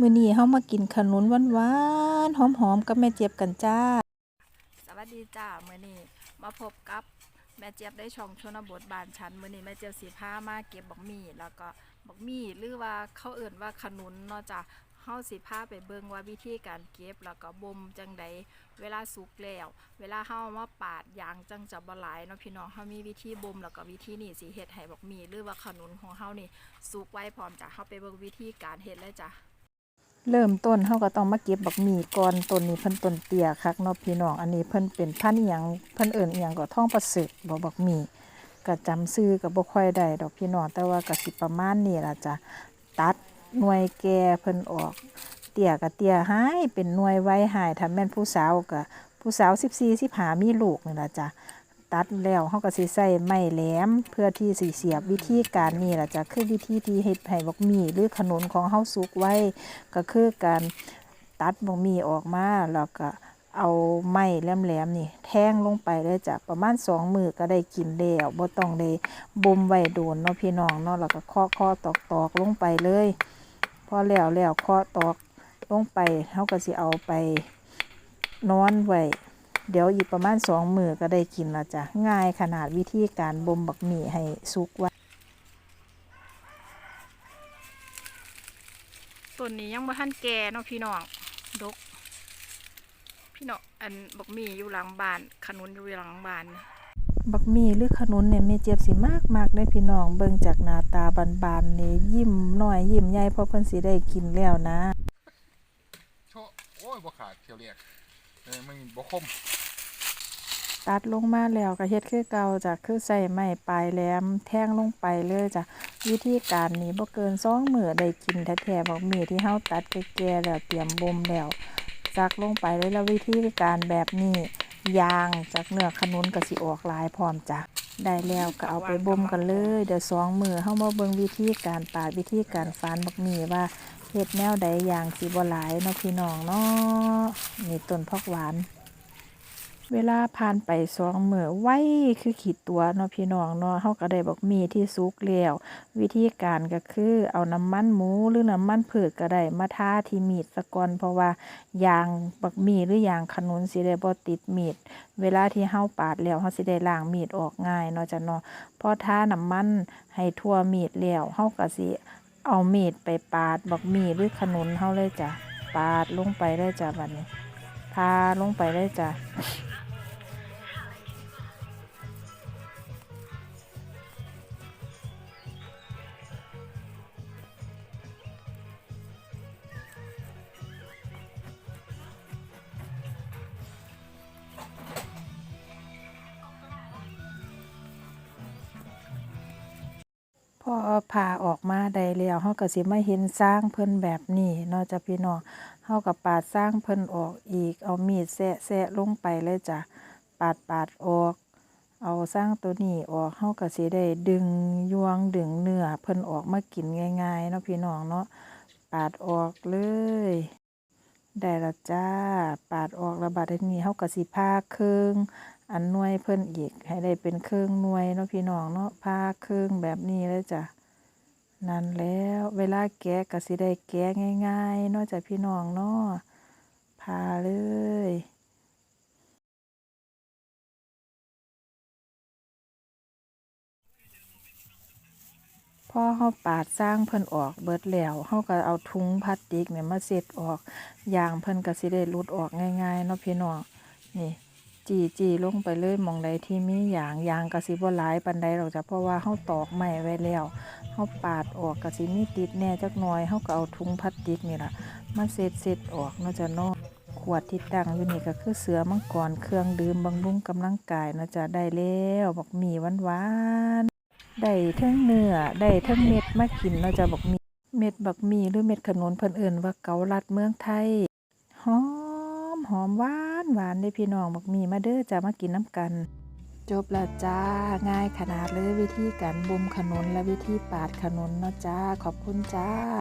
มื้อนี้เฮามากินขนุนหวานๆหอมๆกับแม่เจี๊ยบกันจ้า สวัสดีจ้ามื้อนี้มาพบกับแม่เจี๊ยบได้ช่องชนบทบ้านฉันมื้อนี้แม่เจี๊ยบสีผ้ามาเก็บบักมี่แล้วก็บักมี่หรือว่าเขาเอิ่นว่าขนุนเนาะจ้ะเฮาสิพาไปเบิ่งว่าวิธีการเก็บแล้วก็บ่มจังใดเวลาสุกแล้ว เวลาเฮาเอามาปาดยางจังจะบ่หลายเนาะพี่น้องเฮามีวิธีบ่มแล้วก็วิธีนี่สิเฮ็ดให้บักมี่หรือว่าขนุนของเฮานี่สุกไว้พร้อมจ้ะเฮาไปเบิ่งวิธีการเฮ็ดเลยจ้ะ เริ่มต้นเฮาก็ต้องมาเก็บบักหมี่ก่อนต้นนี้เพิ่นต้นเตี้ยคักเนาะพี่น้องอันนี้เพิ่นเป็นพันธุ์อิหยังเพิ่นเอิ้นอิหยังก็ท่องประเสริฐบ่บักหมี่ก็จำชื่อก็บ่ค่อยได้ดอกพี่น้องแต่ว่าก็สิประมาณนี้ล่ะจ้ะตัดหน่วยแก่เพิ่นออก เตี้ยก็เตี้ยหายเป็นหน่วยไว้หายถ้าแม่นผู้สาวก็ผู้สาว14 15มีลูกนี่ล่ะจ้ะ ตัดแล้วเขาก็สิใส่ไม้แหลม เพื่อที่สิเสียบวิธีการนี้ล่ะจะคือวิธีที่เฮ็ดให้บักหมี่หรือขนุนของเฮาสุกไว้ ก็คือการตัดบักหมี่ออกมาแล้วก็เอาไม้แหลมๆนี่ แทงลงไปเลยจ้ะประมาณ2มือก็ได้กินแล้วบ่ต้องได้บ่มไว้โดนเนาะพี่น้องเนาะแล้วก็เคาะๆตอกๆลงไปเลยพอแล้วแล้วเคาะตอกลงไปเฮาก็สิเอาไปนอนไว้ เดี๋ยวอีกประมาณสองมือก็ได้กินและจ้ะ ง่ายขนาดวิธีการบ่มบักหมี่ให้สุกไว้ต้นนี้ยังบ่ทันแก่เนาะพี่น้องดก พี่น้องอันบักมี่อยู่หลังบ้าน ขนุนอยู่หลังบ้านบักหมี่หรือขนุนเนี่ยแม่เจี๊ยบสิมากมากได้พี่น้องเบิ่งจากหน้าตาบานๆนี่ยิ้มน้อยยิ้มใหญ่เพราะเพิ่นสิได้กินแล้วนะโชะโอ้ยบ่ขาดเที่ยวเรียก เออมันบ่คมตัดลงมาแล้วก็เฮ็ดคือเก่าจ้ะคือใส่ไม้ปลายแหลมแทงลงไปเลยจ้ะวิธีการนี้บ่เกิน2มื้อได้กินแท้ๆบักหมีที่เฮาตัดแก่ๆแล้วเตรียมบ่มแล้วซักลงไปเลยแล้ววิธีการแบบนี้ยางจากเนื้อขนุนก็สิออกหลายพร้อมจ้ะได้แล้วก็เอาไปบ่มกันเลย เดี๋ยวสองมือเฮามาเบิ่งวิธีการปาดวิธีการฝานบักหมี่ว่า เฮ็ดแนวใดอย่างสิบ่หลายเนาะพี่น้องเนาะนี่ต้นผักหวาน เวลาผ่านไปสองมือไว้คือขีดตัวเนาะพี่น้องเนาะเฮาก็ได้บักมีที่สุกแล้ววิธีการก็คือเอาน้ำมันหมูหรือน้ำมันพืชก็ได้มาทาที่มีดซะกอนเพราะว่ายางบักมีหรือยางขนุนสิได้บ่ติดมีด เวลาที่เฮาปาดแล้วเฮาสิได้ล้างมีดออกง่ายเนาะจ้ะเนาะพอทาน้ำมันให้ทั่วมีดแล้วเฮาก็สิ เอามีดไปปาดบักมีดหรือขนุนเฮาเลยจ้ะ ปาดลงไปเลยจ้ะบัดนี้ทาลงไปเลยจ้ะ อผ่าออกมาได้แล้วเฮาก็สิมาเห็นสร้างเพิ่นแบบนี้เนาะจ้ะพี่น้องเฮาก็ปาดสร้างเพิ่นออกอีก เอามีดแซะแซะลงไปเลยจ้ะปาดปาดออก เอาสร้างตัวนี้ออกเฮาก็สิได้ดึงยวงดึงเนื้อเพิ่นออกมากินง่ายๆเนาะพี่น้องเนาะปาดออกเลย ได้ละจ้า ปาดออกระบาดนี้เฮากะสิพาครึ่งอันหน่วยเพิ่นอีก ให้ได้เป็นเครื่องหน่วยเนาะพี่น้องเนาะพาเครื่องแบบนี้แล้วจ้ะนั่นแล้วเวลาแกะก็สิได้แกะง่ายๆเนาะจ้ะพี่น้องเนาะพาเลย พอเฮาปาดสร้างเพิ่นออกเบิดแล้วเฮาก็เอาถุงพลาสติกเนี่ยมาเสร็จออกยางเพิ่นก็สิได้หลุดออกง่ายๆเนาะพี่น้องนี่จีจีลงไปเลยมองใดที่มียางยางกระสิบ่หลายปานใดหรอกจ้ะเพราะว่าเฮาตอกไม้ไว้แล้วเฮาปาดออกกระสิมีติดแน่จักหน่อยเฮาก็เอาถุงพลาสติกนี่ล่ะมาเสร็จเสร็จออกเนาะจ้ะเนาะขวดที่ตั้งอยู่นี่ก็คือเสือมังกรเครื่องดื่มบำรุงกำลังกายเนาะจ้ะได้แล้วบักมีหวาน ได้เทั้งเนื้อได้เทั้งเม็ดมากินเราจะบอกมีเม็ดบักมีหรือเม็ดขนุนเพิ่นเอิ้นว่าเกาลัดเมืองไทยหอมหอมหวานหวานได้พี่น้องบอกมีมาเด้อจะมากินน้ำกัน จบแล้วจ้าง่ายขนาดเลยวิธีการบ่มขนุนและวิธีปาดขนุนเนาะจ้าขอบคุณจ้า